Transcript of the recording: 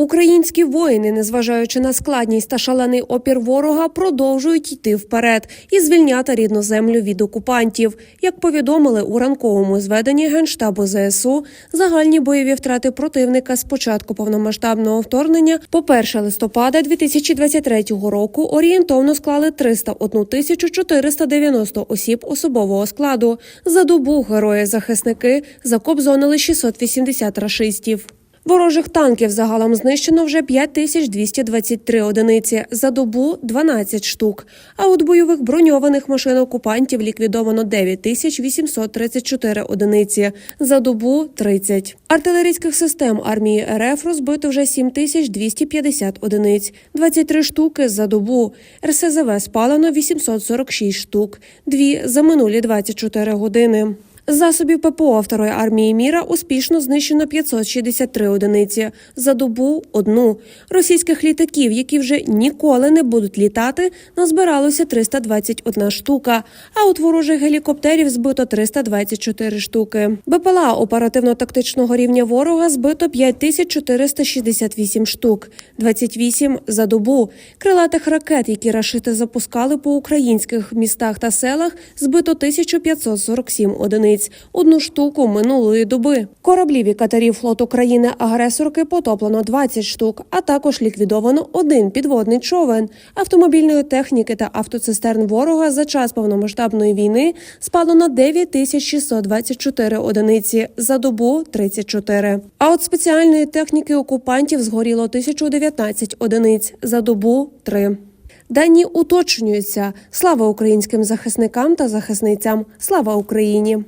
Українські воїни, незважаючи на складність та шалений опір ворога, продовжують йти вперед і звільняти рідну землю від окупантів. Як повідомили у ранковому зведенні генштабу ЗСУ, загальні бойові втрати противника з початку повномасштабного вторгнення по 1 листопада 2023 року орієнтовно склали 301 тисячу 490 осіб особового складу. За добу герої-захисники закобзонили 680 рашистів. Ворожих танків загалом знищено вже 5223 одиниці, за добу 12 штук. А от бойових броньованих машин окупантів ліквідовано 9834 одиниці, за добу 30. Артилерійських систем армії РФ розбито вже 7250 одиниць, 23 штуки за добу. РСЗВ спалено 846 штук, дві за минулі 24 години. Засобів ППО Второї армії міра успішно знищено 563 одиниці за добу одну. Російських літаків, які вже ніколи не будуть літати, назбиралося 321 штука. А от ворожих гелікоптерів збито 324 штуки. БПЛА оперативно-тактичного рівня ворога збито 5468 штук, 28 за добу. Крилатих ракет, які рашити запускали по українських містах та селах, збито 1547 одиниць, одну штуку минулої доби. Кораблів і катерів флоту країни-агресорки потоплено 20 штук, а також ліквідовано один підводний човен. Автомобільної техніки та автоцистерн ворога за час повномасштабної війни спалено 9624 одиниці, за добу 34. А от спеціальної техніки окупантів згоріло 1019 одиниць, за добу 3. Дані уточнюються. Слава українським захисникам та захисницям. Слава Україні!